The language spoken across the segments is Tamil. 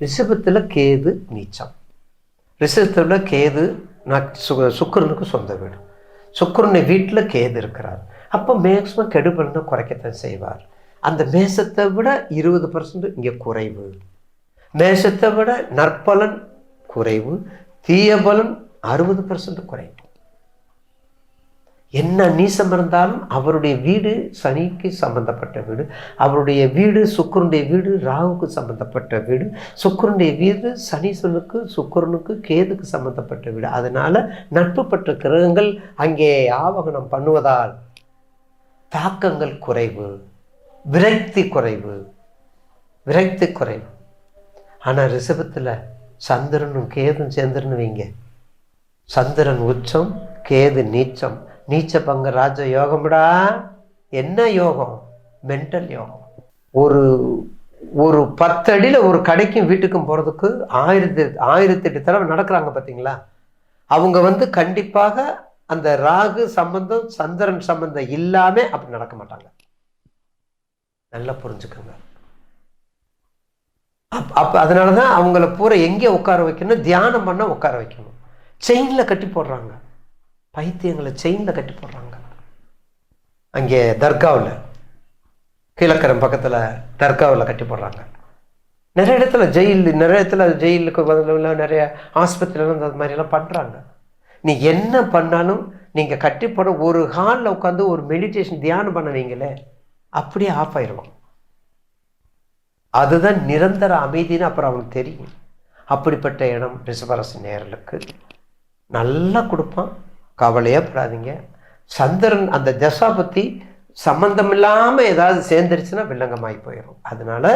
ரிஷபத்தில் கேது நீச்சம். ரிஷபத்தில் கேது நான் சு சுக்கரனுக்கு சொந்த வீடு. சுக்கரனை வீட்டில் கேது இருக்கிறார். அப்போ மேக்ஸிமம் கெடுபலனை குறைக்கத்தான் செய்வார். அந்த மேசத்தை விட இருபது பர்சன்ட் இங்கே குறைவு. மேசத்தை விட நற்பலன் குறைவு. தீய பலன் அறுபது பர்சன்ட் குறைவு. என்ன நீசம் இருந்தாலும் அவருடைய வீடு சனிக்கு சம்பந்தப்பட்ட வீடு அவருடைய வீடு சுக்கரனுடைய வீடு ராகுக்கு சம்பந்தப்பட்ட வீடு சுக்கரனுடைய வீடு சனீஸ்வனுக்கு சுக்கரனுக்கு கேதுக்கு சம்பந்தப்பட்ட வீடு. அதனால் நட்பு பெற்ற கிரகங்கள் அங்கே ஆவகனம் பண்ணுவதால் தாக்கங்கள் குறைவு விரக்தி குறைவு விரக்தி குறைவு. ஆனால் ரிஷபத்தில் சந்திரனும் கேதும் சேர்ந்துருன்னு வைங்க. சந்திரன் உச்சம் கேது நீச்சம். நீச்ச பங்க ராஜ யோகம்டா என்ன யோகம்? மென்டல் யோகம். ஒரு ஒரு பத்தடியில் ஒரு கடைக்கும் வீட்டுக்கும் போகிறதுக்கு ஆயிரத்தி ஆயிரத்தி எட்டு தடவை நடக்கிறாங்க பார்த்தீங்களா அவங்க வந்து கண்டிப்பாக அந்த ராகு சம்பந்தம் சந்திரன் சம்பந்தம் இல்லாமல் அப்படி நடக்க மாட்டாங்க. நல்லா புரிஞ்சுக்கோங்க. அப் அப்போ அதனால தான் அவங்கள பூரா எங்கே உட்கார வைக்கணும்? தியானம் பண்ண உட்கார வைக்கணும். செயினில் கட்டி போடுறாங்க. பைத்தியங்களை செயினில் கட்டி போடுறாங்க. அங்கே தர்காவில் கீழக்கரம் பக்கத்தில் தர்காவில் கட்டி போடுறாங்க. நிறைய இடத்துல ஜெயில் நிறைய இடத்துல ஜெயிலுக்கு பதில நிறைய ஆஸ்பத்திரியில் அது மாதிரிலாம் பண்ணுறாங்க நீ என்ன பண்ணாலும் நீங்கள் கட்டி போட ஒரு ஹாலில் உட்காந்து ஒரு மெடிடேஷன் தியானம் பண்ணுவீங்களே அப்படியே ஆஃப் ஆயிடுவான் அதுதான் நிரந்தர அமைதின்னு அப்புறம் அவனுக்கு தெரியும். அப்படிப்பட்ட இடம் ரிஷபராசி நேரலுக்கு நல்லா கொடுப்பான். கவலையே படாதீங்க சந்திரன் அந்த தசா பற்றி சம்மந்தம் இல்லாமல் ஏதாவது சேர்ந்துருச்சுன்னா வில்லங்கமாகி போயிடும் அதனால்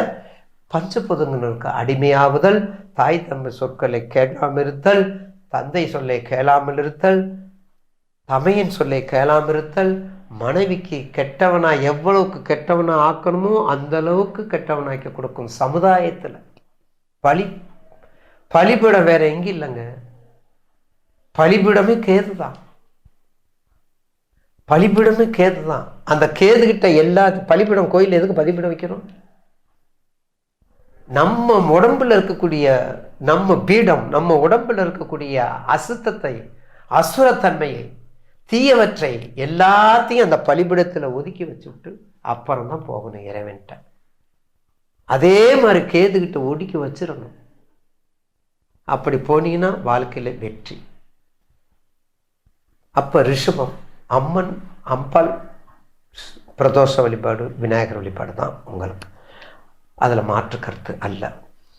பஞ்சபுதங்களுக்கு அடிமையாவுதல் தாய் தம்பி சொற்களை கேட்காமல் இருத்தல் தந்தை சொல்லை கேளாமல் இருத்தல் தமையின் சொல்லை கேளாமல் இருத்தல் மனைவிக்கு கெட்டவனா எவ்வளவுக்கு கெட்டவனா ஆக்கணுமோ அந்த அளவுக்கு கெட்டவனாக்கி கொடுக்கும் சமுதாயத்தில். பலி பலிபீடம் வேற எங்கேயும் இல்லைங்க. பலிபீடமே கேது தான் பலிபீடமே கேது தான். அந்த கேதுகிட்ட எல்லா பலிபீடம் கோயில் எதுக்கு பலிபிடம் வைக்கிறோம்? நம்ம உடம்புல இருக்கக்கூடிய நம்ம பீடம் நம்ம உடம்புல இருக்கக்கூடிய அசுத்தத்தை அசுரத்தன்மையை தீயவற்றை எல்லாத்தையும் அந்த பலிபிடத்தில் ஒதுக்கி வச்சுவிட்டு அப்புறம் தான் போகணும் இறைவன்ட்ட. அதே மாதிரி கேதுகிட்ட ஒடுக்கி வச்சிடணும். அப்படி போனீங்கன்னா வாழ்க்கையில் வெற்றி. அப்போ ரிஷபம். அம்மன் அம்பாள் பிரதோஷ வழிபாடு விநாயகர் வழிபாடு தான் உங்களுக்கு. அதில் மாற்று கருத்து அல்ல.